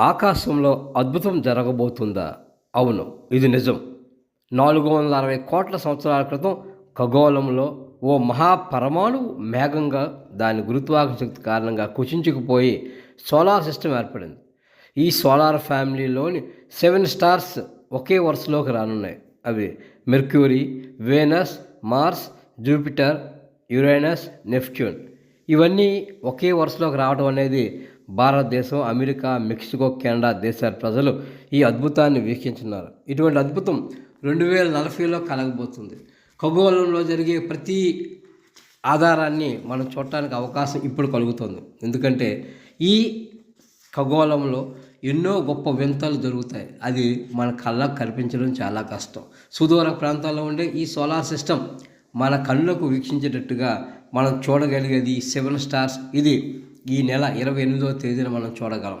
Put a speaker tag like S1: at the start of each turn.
S1: ఆకాశంలో అద్భుతం జరగబోతుందా? అవును ఇది నిజం. నాలుగు వందల అరవై కోట్ల సంవత్సరాల క్రితం ఖగోళంలో ఓ మహాపరమాణువు మేఘంగా దాని గురుత్వాకర్షక్తి కారణంగా కుచించుకుపోయి సోలార్ సిస్టమ్ ఏర్పడింది. ఈ సోలార్ ఫ్యామిలీలోని సెవెన్ స్టార్స్ ఒకే వరుసలోకి రానున్నాయి. అవి Mercury Venus Mars Jupiter Uranus Neptune. ఇవన్నీ ఒకే వరుసలోకి రావడం అనేది భారతదేశం అమెరికా మెక్సికో కెనడా దేశాల ప్రజలు ఈ అద్భుతాన్ని వీక్షించున్నారు. ఇటువంటి అద్భుతం రెండు వేల నలభైలో కలగబోతుంది. ఖగోళంలో జరిగే ప్రతి ఆధారాన్ని మనం చూడటానికి అవకాశం ఇప్పుడు కలుగుతుంది. ఎందుకంటే ఈ ఖగోళంలో ఎన్నో గొప్ప వింతలు జరుగుతాయి. అది మన కళ్ళకు కనిపించడం చాలా కష్టం. సుదూర ప్రాంతాల్లో ఉండే ఈ సోలార్ సిస్టమ్ మన కళ్ళకు వీక్షించేటట్టుగా మనం చూడగలిగేది సెవెన్ స్టార్స్. ఇది ఈ నెల ఇరవై ఎనిమిదవ తేదీన మనం చూడగలం.